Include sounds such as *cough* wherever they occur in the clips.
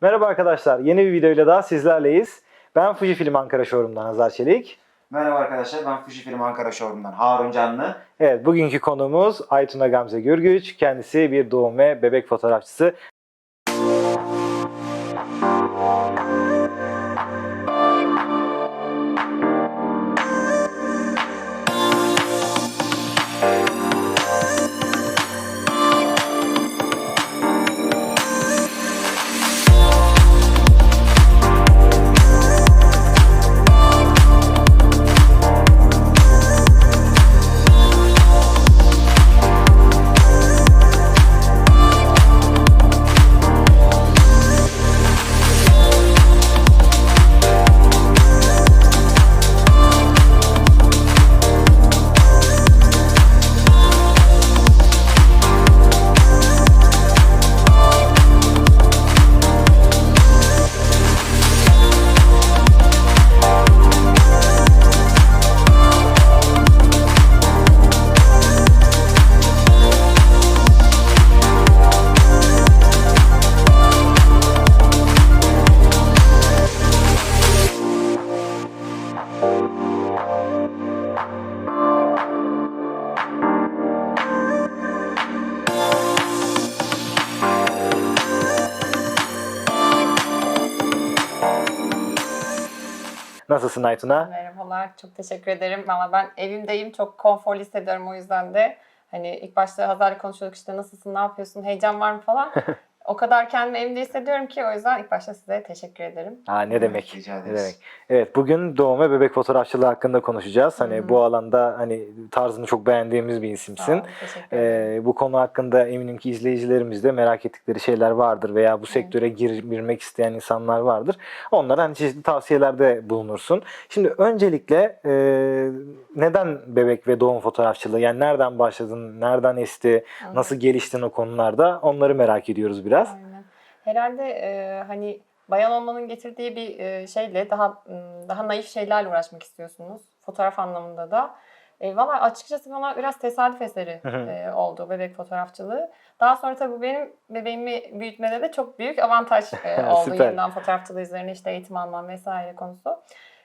Merhaba arkadaşlar, yeni bir videoyla daha sizlerleyiz. Ben Fujifilm Ankara Showroom'dan Hazar Çelik. Merhaba arkadaşlar ben Fujifilm Ankara Showroom'dan Harun Canlı. Evet, bugünkü konuğumuz Aytuna Gamze Gürgüç. Kendisi bir doğum ve bebek fotoğrafçısı. Nasılsın Aytuna? Merhabalar, çok teşekkür ederim. Valla ben evimdeyim, çok konforlu hissediyorum o yüzden de. Hani ilk başta Hazar'la konuşuyorduk işte nasılsın, ne yapıyorsun, heyecan var mı falan. *laughs* o kadar kendimi evimde hissediyorum ki o yüzden ilk başta size teşekkür ederim. Ha, ne demek? Rica Ne ederiz. demek? Evet, bugün doğum ve bebek fotoğrafçılığı hakkında konuşacağız. Hani Hı. bu alanda hani tarzını çok beğendiğimiz bir isimsin. Ee, bu konu hakkında eminim ki izleyicilerimiz de merak ettikleri şeyler vardır veya bu sektöre gir- girmek isteyen insanlar vardır. Onlara hani çeşitli tavsiyelerde bulunursun. Şimdi öncelikle e, neden bebek ve doğum fotoğrafçılığı? Yani nereden başladın, nereden esti, nasıl geliştin o konularda? Onları merak ediyoruz biraz. Aynen. Herhalde e, hani bayan olmanın getirdiği bir e, şeyle daha daha naif şeylerle uğraşmak istiyorsunuz. Fotoğraf anlamında da. E, Valla açıkçası bana biraz tesadüf eseri e, oldu bebek fotoğrafçılığı. Daha sonra tabii bu benim bebeğimi büyütmede de çok büyük avantaj e, *laughs* oldu. Yeniden fotoğrafçılığı üzerine işte eğitim almam vesaire konusu.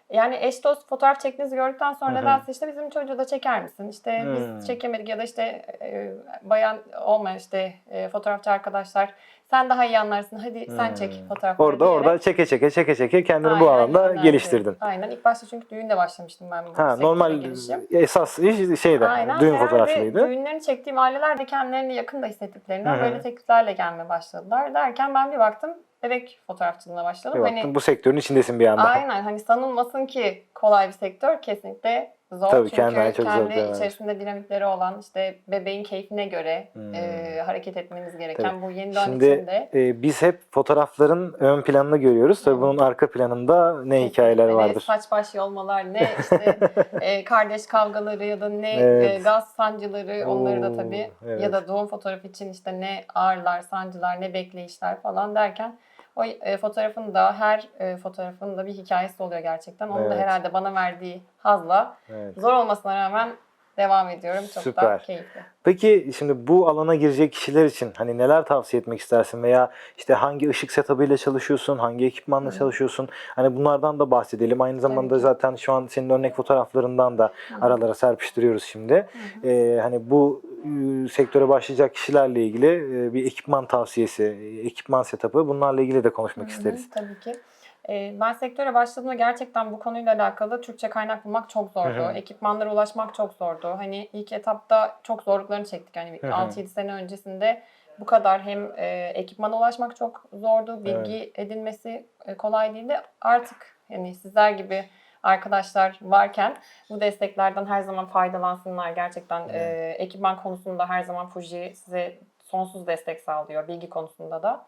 Yani eş dost fotoğraf çektiğinizi gördükten sonra Hı hı. nedense işte bizim çocuğu da çeker misin? İşte Hmm. biz çekemedik ya da işte e, bayan olmayan işte e, fotoğrafçı arkadaşlar sen daha iyi anlarsın hadi sen Hmm. çek fotoğrafları Orada diyerek. orada çeke çeke çeke çeke kendini bu Aynen, alanda yönlendirdim. geliştirdin. Aynen ilk başta çünkü düğünde başlamıştım ben bu Ha, sektöre normal girişim. esas iş şeyde Aynen. düğün Herhalde. Düğünlerini çektiğim aileler de kendilerini yakın da hissettiklerinden Hı hı. böyle tekliflerle gelmeye başladılar. Derken ben bir baktım bebek fotoğrafçılığına başladım. Bir Hani baktın bu sektörün içindesin bir anda. Aynen hani sanılmasın ki kolay bir sektör kesinlikle zor. Tabii, Çünkü kendine çok zor, kendi evet. içerisinde dinamikleri olan işte bebeğin keyfine göre Hmm. e, hareket etmeniz gereken bu yeni Şimdi içinde. e, biz hep fotoğrafların ön planını görüyoruz. Tabii Hı. bunun arka planında ne hikayeler Kesinlikle vardır. Saç baş yolmalar ne işte *laughs* e, kardeş kavgaları ya da ne Evet. e, gaz sancıları onları da tabii evet. ya da doğum fotoğrafı için işte ne ağrılar, sancılar, ne bekleyişler falan derken o e, fotoğrafın da her e, fotoğrafın da bir hikayesi oluyor gerçekten. Onun da Evet. herhalde bana verdiği hazla Evet. zor olmasına rağmen devam ediyorum. Çok da Süper. keyifli. Peki şimdi bu alana girecek kişiler için hani neler tavsiye etmek istersin veya işte hangi ışık setup'ıyla çalışıyorsun, hangi ekipmanla çalışıyorsun? Hani bunlardan da bahsedelim. Aynı zamanda ki. zaten şu an senin örnek fotoğraflarından da aralara serpiştiriyoruz şimdi. Ee, hani bu sektöre başlayacak kişilerle ilgili e, bir ekipman tavsiyesi, e, ekipman setup'ı bunlarla ilgili de konuşmak Hı hı, isteriz. Tabii ki. Ee, Ben sektöre başladığımda gerçekten bu konuyla alakalı Türkçe kaynak bulmak çok zordu. Hı hı. Ekipmanlara ulaşmak çok zordu. Hani ilk etapta çok zorluklarını çektik. Hani Hı hı. 6-7 sene öncesinde bu kadar hem e, ekipmana ulaşmak çok zordu. Bilgi edinmesi e, kolay değildi. Artık yani sizler gibi arkadaşlar varken bu desteklerden her zaman faydalansınlar. Gerçekten e, ekipman konusunda her zaman Fuji size sonsuz destek sağlıyor bilgi konusunda da.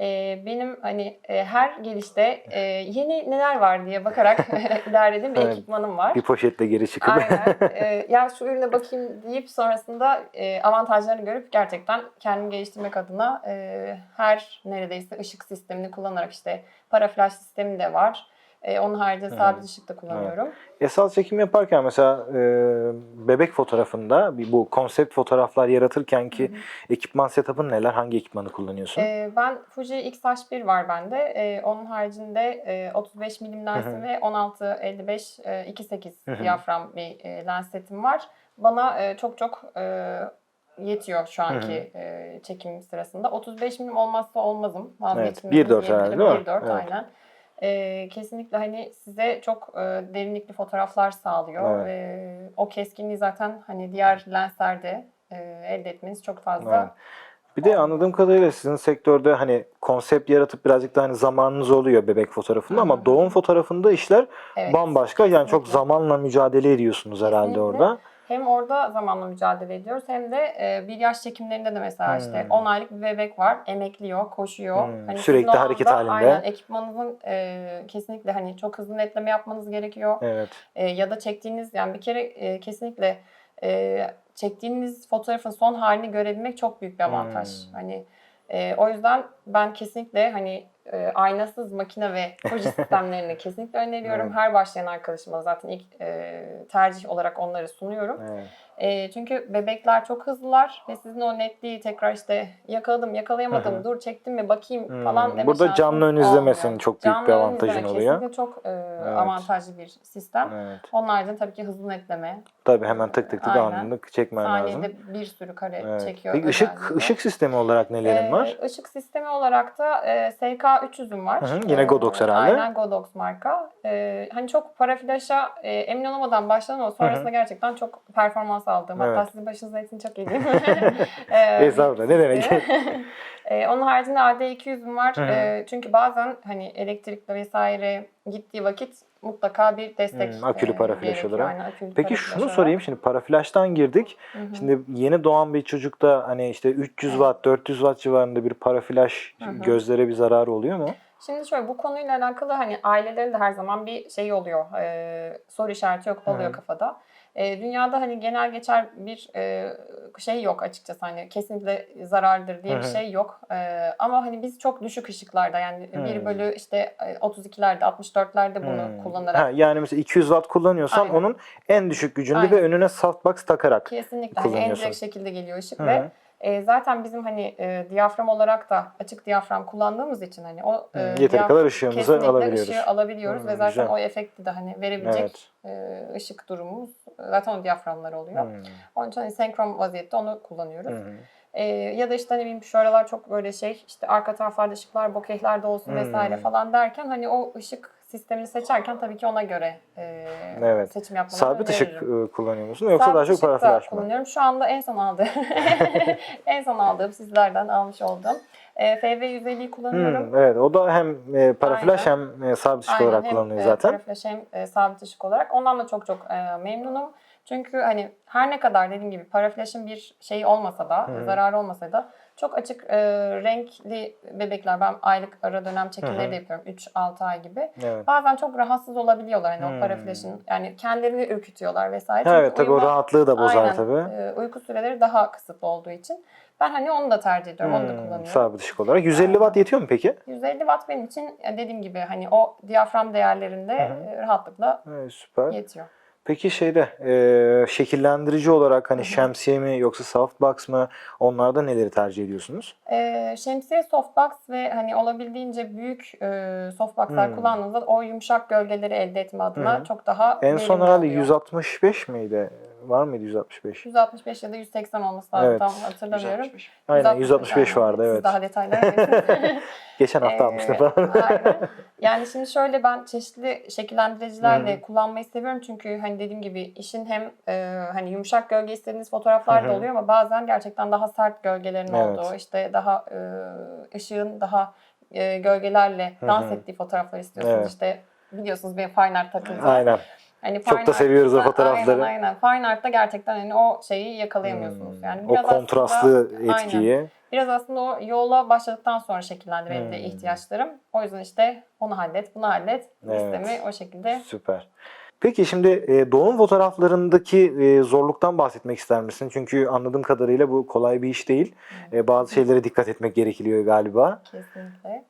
E, benim hani e, her gelişte e, yeni neler var diye bakarak *laughs* *laughs* ilerlediğim bir Evet. ekipmanım var. Bir poşetle geri çıkıp. Aynen. *laughs* E, ya şu ürüne bakayım deyip sonrasında e, avantajlarını görüp gerçekten kendimi geliştirmek adına e, her neredeyse ışık sistemini kullanarak işte para flash sistemi de var. E, onun haricinde sabit ışık da kullanıyorum. Esas çekim yaparken mesela e, bebek fotoğrafında bu konsept fotoğraflar yaratırken ki ekipman setup'ın neler? Hangi ekipmanı kullanıyorsun? Ee, ben Fuji X-H1 var bende. Ee, onun haricinde e, 35 milim lensim ve 16-55 e, 2.8 Hı hı. diyafram bir e, lens setim var. Bana e, çok çok e, yetiyor şu anki e, çekim sırasında. 35 milim olmazsa olmazım. Vazgeçilmezim 1.4 herhalde, değil mi? 1.4 Evet. aynen. E, kesinlikle hani size çok e, derinlikli fotoğraflar sağlıyor. Evet. E, o keskinliği zaten hani diğer lenslerde e, elde etmeniz çok fazla Evet. Bir de anladığım kadarıyla sizin sektörde hani konsept yaratıp birazcık da hani zamanınız oluyor bebek fotoğrafında Hı ama doğum fotoğrafında işler Evet. bambaşka. Yani çok kesinlikle. zamanla mücadele ediyorsunuz herhalde Kesinlikle. orada. Hem orada zamanla mücadele ediyoruz hem de e, bir yaş çekimlerinde de mesela işte Hmm. 10 aylık bir bebek var. Emekliyor, koşuyor. Hmm, Hani sürekli hareket anda halinde. Aynen ekipmanınızın e, kesinlikle hani çok hızlı netleme yapmanız gerekiyor. Evet. E, ya da çektiğiniz yani bir kere e, kesinlikle e, çektiğiniz fotoğrafın son halini görebilmek çok büyük bir avantaj. Hmm. Hani e, o yüzden ben kesinlikle hani e, aynasız makine ve proje *laughs* sistemlerini kesinlikle öneriyorum. Evet. Her başlayan arkadaşıma zaten ilk e, tercih olarak onları sunuyorum. evet. E, çünkü bebekler çok hızlılar ve sizin o netliği tekrar işte yakaladım, yakalayamadım, dur çektim mi bakayım Hmm, falan deme burada canlı ön izlemesinin çok büyük bir Canlı ön avantajın oluyor. Kesinlikle çok e, Evet. avantajlı bir sistem. Evet. Onun haricinde tabii ki hızlı netleme. Tabii hemen tık tık tık anlık çekmen lazım. Saniyede bir sürü kare Evet. çekiyor. Peki ışık ışık sistemi olarak nelerin Ee, var? Işık sistemi olarak da e, SK300'üm var. Hı hı, yine Godox herhalde. Aynen Godox marka. Ee, hani çok para flaşa e, emin olamadan başladım ama sonrasında gerçekten çok performans aldım. Hatta Evet. sizin başınıza etin çok yedim. *laughs* ee, Estağfurullah, ne demek? *laughs* Ee, onun haricinde AD200'üm var. Hı hı. Ee, çünkü bazen hani elektrikli vesaire gittiği vakit mutlaka bir destek Hmm, akülü e, para flaşı gerekiyor. olarak. Aynen, akülü Peki şunu sorayım şimdi para flash'tan girdik. Hı hı. Şimdi yeni doğan bir çocukta hani işte 300 watt 400 watt civarında bir para flash Hı hı. gözlere bir zararı oluyor mu? Şimdi şöyle bu konuyla alakalı hani ailelerin de her zaman bir şey oluyor. e, soru işareti yok oluyor Hı. kafada. E, dünyada hani genel geçer bir e, şey yok açıkçası hani kesinlikle zarardır diye bir şey yok. E, ama hani biz çok düşük ışıklarda yani Hı. 1 bölü işte e, 32'lerde 64'lerde bunu Hmm. kullanarak Ha, yani mesela 200 watt kullanıyorsan Aynen. onun en düşük gücünde Aynen. ve önüne softbox takarak. kesinlikle hani en direkt şekilde geliyor ışık Hı ve. E, zaten bizim hani e, diyafram olarak da açık diyafram kullandığımız için hani o e, Yeteri kadar ışığımızı alabiliyoruz. ışığı alabiliyoruz Hmm, ve zaten güzel. o efekti de hani verebilecek Evet. e, ışık durumumuz zaten o diyaframlar oluyor. Hmm. Onun için hani senkron vaziyette onu kullanıyoruz. Hı. E, ya da işte hani bileyim şu aralar çok böyle şey işte arka taraflarda ışıklar bokehler de olsun Hmm. vesaire falan derken hani o ışık sistemini seçerken tabii ki ona göre e, Evet. seçim yapmanızı Sabit ışık öneririm. e, kullanıyor musun yoksa Sabit daha çok ışık da para flash mı? kullanıyorum. Şu anda en son aldığım, *laughs* en son aldığım sizlerden almış olduğum e, FV150'yi kullanıyorum. Hmm, evet o da hem e, para Aynen. flash hem e, sabit ışık Aynen, olarak hem, kullanılıyor zaten. para flash hem e, sabit ışık olarak. Ondan da çok çok e, memnunum. Çünkü hani her ne kadar dediğim gibi para flash'ın bir şeyi olmasa da, hı. zararı olmasa da çok açık e, renkli bebekler. Ben aylık ara dönem çekimleri Hı hı. de yapıyorum. 3-6 ay gibi. Evet. Bazen çok rahatsız olabiliyorlar hani o Hmm. flash'ın. Yani kendilerini ürkütüyorlar vesaire. Çünkü evet tabii o uyuma- rahatlığı da bozar Aynen. tabii. E, uyku süreleri daha kısıtlı olduğu için. Ben hani onu da tercih ediyorum. Onu da Hmm, kullanıyorum. sabit ışık olarak. 150 Aynen. watt yetiyor mu peki? 150 watt benim için ya dediğim gibi hani o diyafram değerlerinde Hı hı. e, rahatlıkla Evet, süper. yetiyor. Peki şeyde e, şekillendirici olarak hani Hı hı. şemsiye mi yoksa softbox mı onlarda neleri tercih ediyorsunuz? Ee, şemsiye softbox ve hani olabildiğince büyük e, softboxlar Hmm. kullandığınızda o yumuşak gölgeleri elde etme adına hı. çok daha En son herhalde oluyor. 165 miydi? Var mıydı 165? 165 ya da 180 olması lazım Evet. tam hatırlamıyorum. 165. Aynen 165 aynen. vardı Siz evet. daha detaylara girdiniz. *laughs* Geçen hafta Ee, almıştım falan. *laughs* aynen. Yani şimdi şöyle ben çeşitli şekillendiricilerle Hı hı. kullanmayı seviyorum çünkü hani dediğim gibi işin hem e, hani yumuşak gölge istediğiniz fotoğraflar da oluyor ama bazen gerçekten daha sert gölgelerin Evet. olduğu işte daha e, ışığın daha e, gölgelerle dans ettiği fotoğraflar istiyorsunuz. Evet. İşte biliyorsunuz benim fine art takıntım. Aynen. Hani Çok fine da seviyoruz o fotoğrafları. Aynen aynen. Fine art'ta gerçekten hani o şeyi yakalayamıyorsunuz. Hmm, Yani o biraz kontrastlı aslında- etkiyi. Aynen. Biraz aslında o yola başladıktan sonra şekillendi benim de Hmm. ihtiyaçlarım. O yüzden işte onu hallet, bunu hallet. Evet. Listemi o şekilde. Süper. Peki şimdi e, doğum fotoğraflarındaki e, zorluktan bahsetmek ister misin? Çünkü anladığım kadarıyla bu kolay bir iş değil. E, bazı şeylere dikkat etmek gerekiyor galiba. Kesinlikle.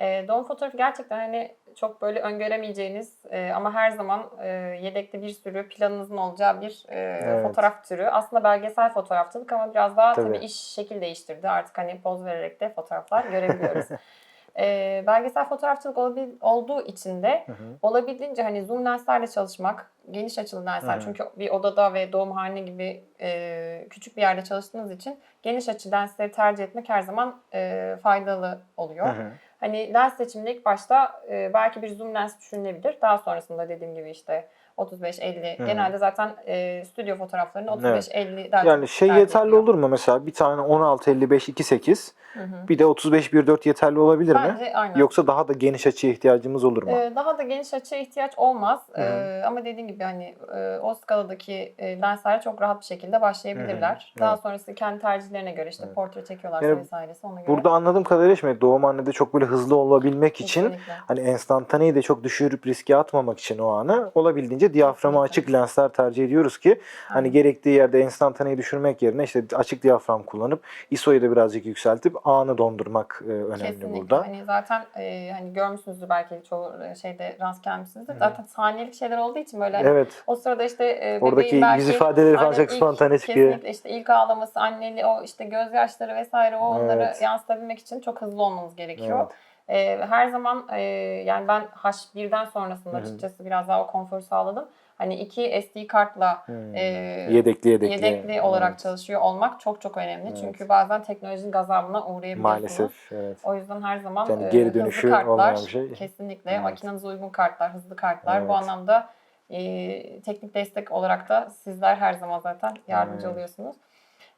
E, doğum fotoğrafı gerçekten hani çok böyle öngöremeyeceğiniz e, ama her zaman e, yedekte bir sürü planınızın olacağı bir e, Evet. fotoğraf türü. Aslında belgesel fotoğrafçılık ama biraz daha Tabii. tabii, iş şekil değiştirdi. Artık hani poz vererek de fotoğraflar görebiliyoruz. *laughs* e, belgesel fotoğrafçılık olabil- olduğu için de Hı hı. olabildiğince hani zoom lenslerle çalışmak, geniş açılı lensler Hı hı. çünkü bir odada ve doğumhane gibi e, küçük bir yerde çalıştığınız için geniş açı lensleri tercih etmek her zaman e, faydalı oluyor. Hı hı. Hani lens seçiminde ilk başta e, belki bir zoom lens düşünülebilir. Daha sonrasında dediğim gibi işte 35-50 Hı hı. genelde zaten e, stüdyo fotoğraflarında Evet. 35-50 daha Yani şey yeterli ediliyor. olur mu mesela bir tane 16 55 28 Hı hı. bir de 35 14 yeterli olabilir mi? Bence aynen. Yoksa daha da geniş açıya ihtiyacımız olur mu? Ee, daha da geniş açıya ihtiyaç olmaz. Hı hı. Ee, ama dediğim gibi hani e, o skaladaki e, lenslerle çok rahat bir şekilde başlayabilirler. Hı hı. Daha Evet. sonrası kendi tercihlerine göre işte Evet. portre çekiyorlarsa Yani vesairesi ona göre. Burada anladığım kadarıyla şimdi doğum annede çok böyle hızlı olabilmek için Kesinlikle. hani enstantaneyi de çok düşürüp riske atmamak için o anı olabildiğince diyaframa Kesinlikle. açık lensler tercih ediyoruz ki hani gerektiği yerde enstantaneyi düşürmek yerine işte açık diyafram kullanıp ISO'yu da birazcık yükseltip anı dondurmak e, önemli Kesinlikle. burada. Hani zaten e, hani görmüşsünüzdür belki çoğu e, şeyde rast gelmişsinizdir. Hı. Zaten saniyelik şeyler olduğu için böyle hani Evet. o sırada işte e, Oradaki belki yüz ifadeleri falan çok spontane çıkıyor. Kesinlikle işte ilk ağlaması, anneli o işte gözyaşları vesaire o onları Evet. yansıtabilmek için çok hızlı olmanız gerekiyor. Evet. Ee, her zaman e, yani ben H1'den sonrasında Hı hı. açıkçası biraz daha o konforu sağladım. Hani iki SD kartla Hmm. e, Yedekli yedekli. yedekli olarak Evet. çalışıyor olmak çok çok önemli. Evet. Çünkü bazen teknolojinin gazabına uğrayabiliyorsunuz. Maalesef. Evet. O yüzden her zaman Yani e, geri hızlı dönüşü kartlar, olmayan bir şey. kesinlikle Evet. makinenize uygun kartlar, hızlı kartlar. Evet. Bu anlamda e, teknik destek olarak da sizler her zaman zaten yardımcı Evet. oluyorsunuz.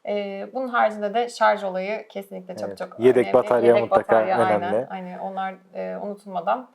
E, bunun haricinde de şarj olayı kesinlikle çok Evet. çok Yedek önemli. batarya mutlaka aynen. önemli. Hani onlar e, unutulmadan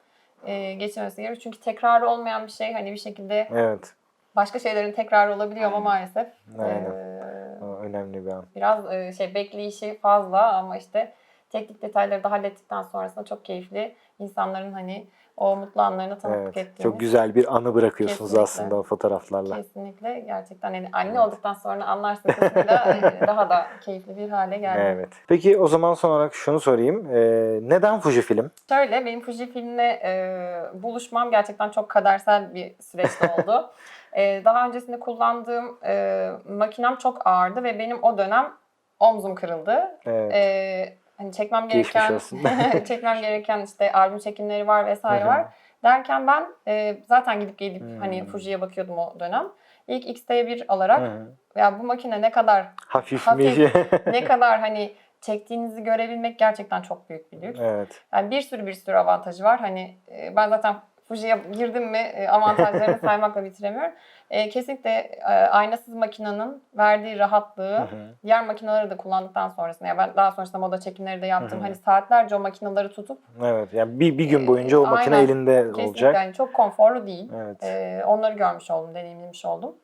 e, geçirmesi gerekiyor. Çünkü tekrarı olmayan bir şey hani bir şekilde Evet. başka şeylerin tekrarı olabiliyor ama Aynen. maalesef Aynen. e, önemli bir an. biraz e, şey bekleyişi fazla ama işte teknik detayları da hallettikten sonrasında çok keyifli insanların hani o mutlu anlarına tanıklık Evet. ettiğimiz. Çok güzel bir anı bırakıyorsunuz Kesinlikle. aslında o fotoğraflarla. Kesinlikle gerçekten yani anne Evet. olduktan sonra anlarsın kısmıyla *laughs* e, daha da keyifli bir hale geldi. Evet. Peki o zaman son olarak şunu sorayım. Ee, neden Fujifilm? Şöyle benim Fujifilm'le e, buluşmam gerçekten çok kadersel bir süreçte *laughs* oldu. E, daha öncesinde kullandığım e, makinem çok ağırdı ve benim o dönem omzum kırıldı. Evet. E, hani çekmem gereken *laughs* çekmem gereken işte albüm çekimleri var vesaire Hı hı. var. Derken ben e, zaten gidip gelip Hmm. hani Fuji'ye bakıyordum o dönem. İlk X-T1 alarak Hı hı. ya bu makine ne kadar Hafifmiş. Hafif. *laughs* ne kadar hani çektiğinizi görebilmek gerçekten çok büyük bir lüks. evet. Yani bir sürü bir sürü avantajı var. Hani e, ben zaten Fuji'ye girdim mi e, avantajlarını *laughs* saymakla bitiremiyorum. E, kesinlikle e, aynasız makinenin verdiği rahatlığı Hı hı. diğer makineleri de kullandıktan sonrasında ya ben daha sonrasında moda çekimleri de yaptım. Hı hı. Hani saatlerce o makineleri tutup Evet. Yani bir, bir gün boyunca o makine aynen. elinde kesinlikle olacak. hani çok konforlu değil. Evet. E, onları görmüş oldum, deneyimlemiş oldum.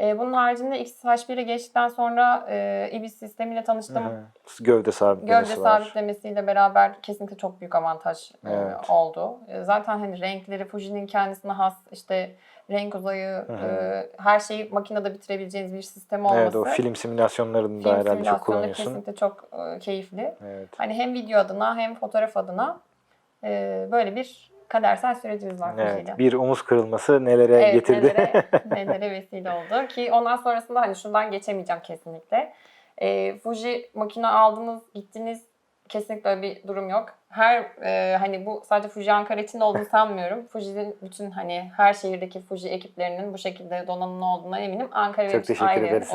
E, bunun haricinde XH1'e geçtikten sonra e, IBIS sistemiyle tanıştım. Hı hı. Gövde sabitlemesi Gövde var. sabitlemesiyle beraber kesinlikle çok büyük avantaj e, Evet. oldu. E, Zaten hani renkleri Fuji'nin kendisine has işte renk uzayı e, her şeyi makinede bitirebileceğiniz bir sistem olması. Evet o film simülasyonlarında Film herhalde çok kullanıyorsun. kesinlikle çok e, keyifli. Evet. Hani hem video adına hem fotoğraf adına e, böyle bir kadersel sürecimiz var. Evet. Bir omuz kırılması nelere Evet, getirdi? Nelere, *laughs* nelere vesile oldu ki ondan sonrasında hani şundan geçemeyeceğim kesinlikle. Ee, Fuji makine aldınız, gittiniz kesinlikle öyle bir durum yok. Her e, hani bu sadece Fuji Ankara için olduğunu sanmıyorum. Fuji'nin bütün hani her şehirdeki Fuji ekiplerinin bu şekilde donanımlı olduğuna eminim. Ankara çok için teşekkür ayrı. ederiz.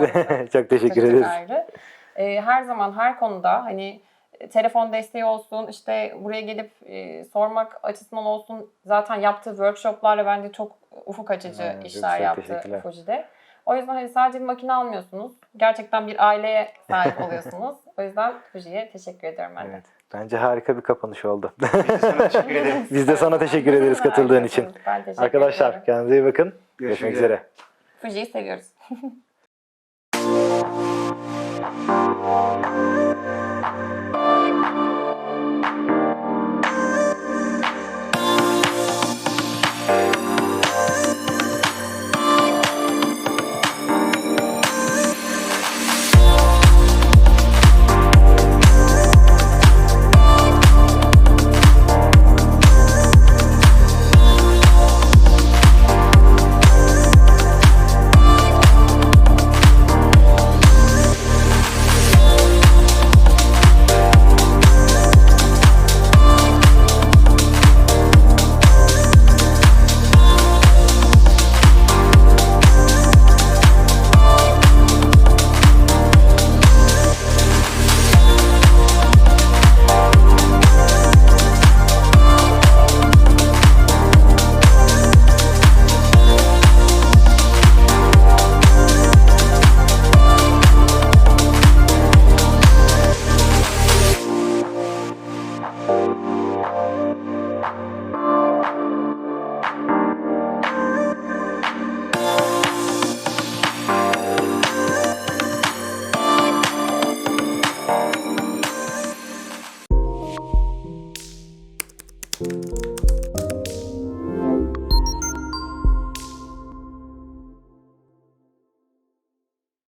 *laughs* çok teşekkür ederiz. ayrı. Ee, her zaman her konuda hani e, telefon desteği olsun işte buraya gelip e, sormak açısından olsun zaten yaptığı workshoplarla bence çok ufuk açıcı çok işler yaptı. Fuji'de. O yüzden hani sadece bir makine almıyorsunuz. Gerçekten bir aileye sahip *laughs* oluyorsunuz. O yüzden Fuji'ye teşekkür ediyorum ben de. Evet. Bence harika bir kapanış oldu. Biz de sana teşekkür ederiz. Biz de sana teşekkür ederiz katıldığın için. Ben teşekkür Arkadaşlar ediyorum. kendinize iyi bakın. Görüşmek Görüşmek üzere. Fuji'yi seviyoruz. *laughs*